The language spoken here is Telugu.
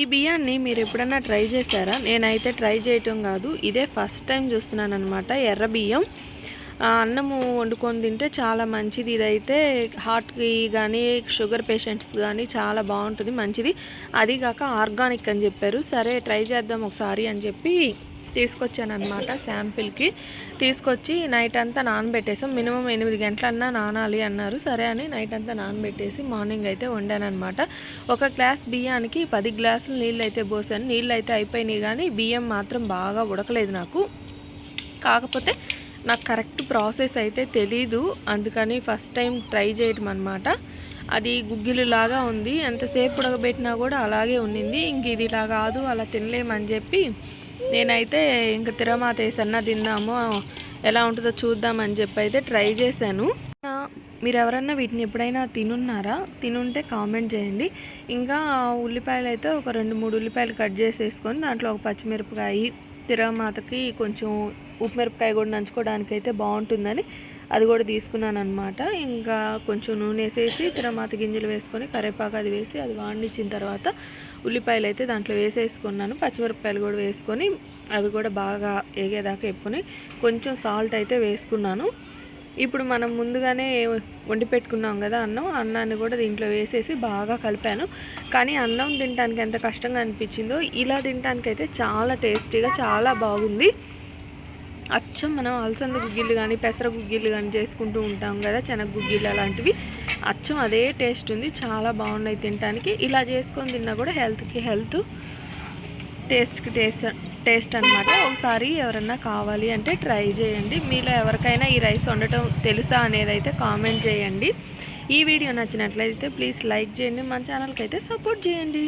ఈ బియ్యాన్ని మీరు ఎప్పుడన్నా ట్రై చేశారా? నేనైతే ట్రై చేయటం కాదు. ఇదే ఫస్ట్ టైం చూస్తున్నాను అనమాట ఎర్ర బియ్యం. అన్నము వండుకొని తింటే చాలా మంచిది. ఇదైతే హార్ట్కి కానీ షుగర్ పేషెంట్స్ కానీ చాలా బాగుంటుంది మంచిది. అది కాక ఆర్గానిక్ అని చెప్పారు. సరే ట్రై చేద్దాం ఒకసారి అని చెప్పి తీసుకొచ్చాను అనమాట శాంపిల్కి. తీసుకొచ్చి నైట్ అంతా నానబెట్టేసాం. మినిమం ఎనిమిది గంటలన్నా నానాలి అన్నారు. సరే అని నైట్ అంతా నానబెట్టేసి మార్నింగ్ అయితే వండానమాట ఒక గ్లాస్ బియ్యానికి పది గ్లాసులు నీళ్ళు అయితే పోసాను. నీళ్ళు అయితే అయిపోయినాయి కానీ బియ్యం మాత్రం బాగా ఉడకలేదు నాకు. కాకపోతే నాకు కరెక్ట్ ప్రాసెస్ అయితే తెలీదు. అందుకని ఫస్ట్ టైం ట్రై చేయటం అనమాట అది గుగ్గిలు లాగా ఉంది. ఎంతసేపు ఉడకబెట్టినా కూడా అలాగే ఉండింది. ఇంక ఇది ఇలా కాదు అలా తినలేమని చెప్పి నేనైతే ఇంక తిరమాత వేసన్నా తిందాము ఎలా ఉంటుందో చూద్దామని చెప్పి అయితే ట్రై చేశాను. మీరు ఎవరన్నా వీటిని ఎప్పుడైనా తినున్నారా? తినుంటే కామెంట్ చేయండి. ఇంకా ఉల్లిపాయలు అయితే ఒక రెండు మూడు ఉల్లిపాయలు కట్ చేసేసుకొని దాంట్లో ఒక పచ్చిమిరపకాయ తిరమాతకి కొంచెం ఉప్పు మిరపకాయ కూడా నంచుకోవడానికి అయితే బాగుంటుందని అది కూడా తీసుకున్నాను అనమాట ఇంకా కొంచెం నూనె వేసేసి తిరమాత గింజలు వేసుకొని కరివేపాకు అది వేసి అది వాడినిచ్చిన తర్వాత ఉల్లిపాయలు అయితే దాంట్లో వేసేసుకున్నాను. పచ్చిమిరపకాయలు కూడా వేసుకొని అవి కూడా బాగా ఏగేదాకా ఎప్పుకొని కొంచెం సాల్ట్ అయితే వేసుకున్నాను. ఇప్పుడు మనం ముందుగానే వండి పెట్టుకున్నాం కదా అన్నం అన్నాన్ని కూడా దీంట్లో వేసేసి బాగా కలిపాను. కానీ అన్నం తినడానికి ఎంత కష్టంగా అనిపించిందో ఇలా తినడానికి అయితే చాలా టేస్టీగా చాలా బాగుంది. అచ్చం మనం అలసంద గుగ్గిళ్ళు కానీ పెసర గుగ్గిళ్ళు కానీ చేసుకుంటూ ఉంటాం కదా చెనగ గుగ్గిళ్ళు అలాంటివి. అచ్చం అదే టేస్ట్ ఉంది చాలా బాగున్నాయి తినడానికి ఇలా చేసుకొని తిన్నా కూడా హెల్త్కి హెల్త్ టేస్ట్కి టేస్ట్ టేస్ట్ అనమాట ఒకసారి ఎవరన్నా కావాలి అంటే ట్రై చేయండి. మీలో ఎవరికైనా ఈ రైస్ వండటం తెలుసా అనేది అయితే కామెంట్ చేయండి. ఈ వీడియో నచ్చినట్లయితే ప్లీజ్ లైక్ చేయండి. మన ఛానల్కి అయితే సపోర్ట్ చేయండి.